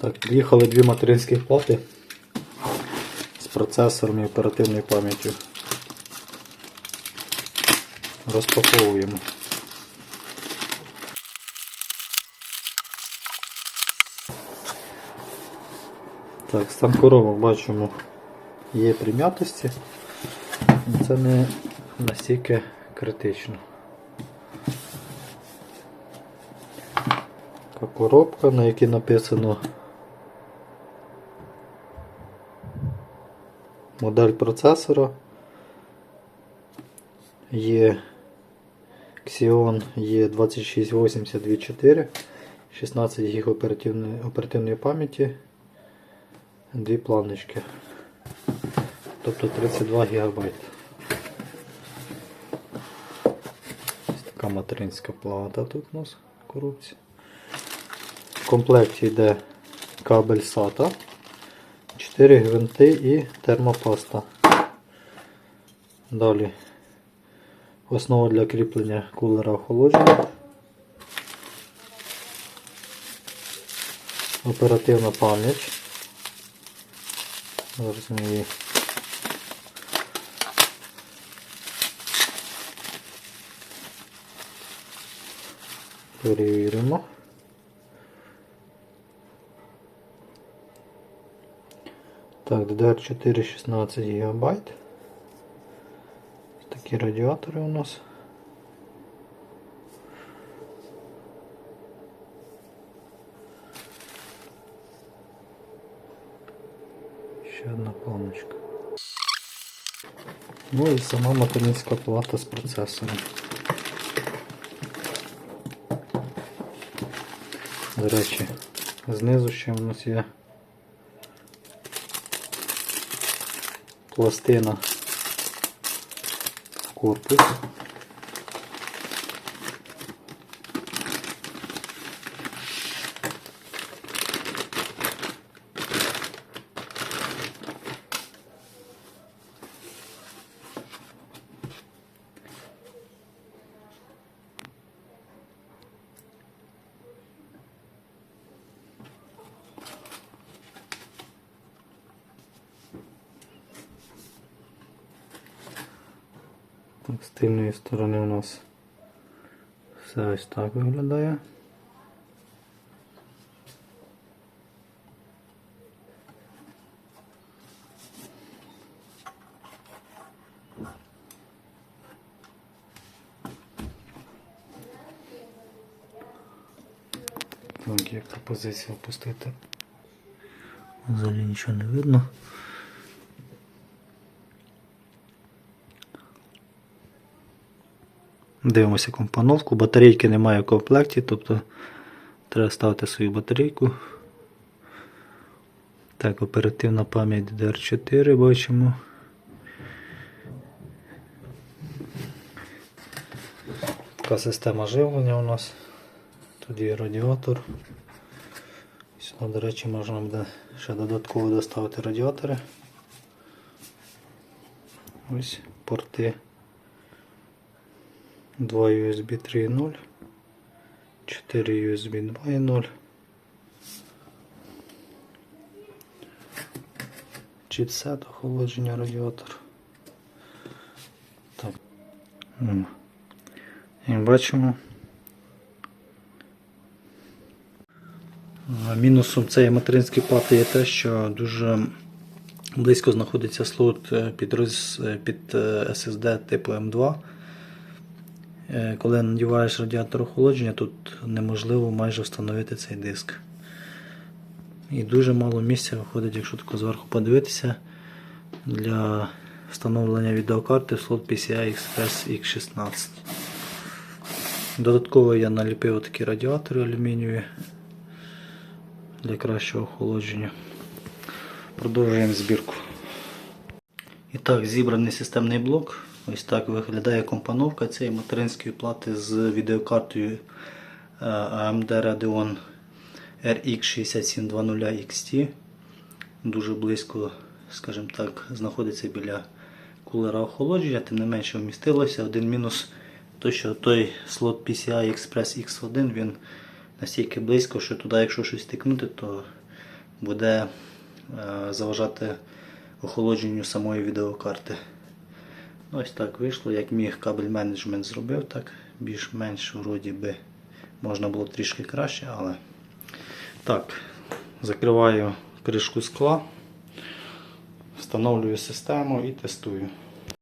Так, під'їхали дві материнські плати з процесором і оперативною пам'яттю. Розпаковуємо. Так, стан коробок бачимо є прим'ятості. але Це не настільки критично. Така коробка, на якій написано модель процесора. Є Xeon E2680 16 ГБ оперативної, оперативної пам'яті, дві планочки, тобто 32 ГБ. Ось така материнська плата тут у нас коробці. В комплекті йде кабель SATA, 4 гвинти і термопаста. Далі основа для кріплення кулера охолодження. Оперативна пам'ять. Зараз ми її перевіримо. Так, DDR4 16 ГБ. Такі радіатори у нас. Ще одна планочка. Ну і сама материнська плата з процесором. До речі, знизу ще у нас є пластина корпус. З тильної сторони у нас все ось так виглядає. Так, є пропозиція опустити. Взагалі нічого не видно. Дивимося компоновку. Батарейки немає в комплекті, тобто треба ставити свою батарейку. Так, оперативна пам'ять DDR4 бачимо. Така система живлення у нас. Є радіатор. Сюди, до речі, можна буде ще додатково доставити радіатори. Ось порти. 2 USB 3.0, 4 USB 2.0, чіпсет охолодження радіатор. Так. І бачимо. Мінусом цієї материнської плати є те, що дуже близько знаходиться слот е, під, е, під е, SSD типу M2. Е, Коли надіваєш радіатор охолодження, тут неможливо майже встановити цей диск. І дуже мало місця виходить, якщо тако зверху подивитися, для встановлення відеокарти в слот PCI Express X16. Додатково я наліпив такі радіатори алюмінієві для кращого охолодження. Продовжуємо збірку. І так, зібраний системний блок. Ось так виглядає компоновка цієї материнської плати з відеокартою е, AMD Radeon RX 6720 XT. Дуже близько, скажімо так, знаходиться біля кулера охолодження, тим не менше вмістилося. Один мінус то, що той слот PCI Express X1 він настільки близько, що туди, якщо щось тикнути, то буде е, заважати охолодженню самої відеокарти. Ось так вийшло, як міг кабель менеджмент зробив, так більш-менш вроді би можна було трішки краще, але так, закриваю кришку скла, встановлюю систему і тестую.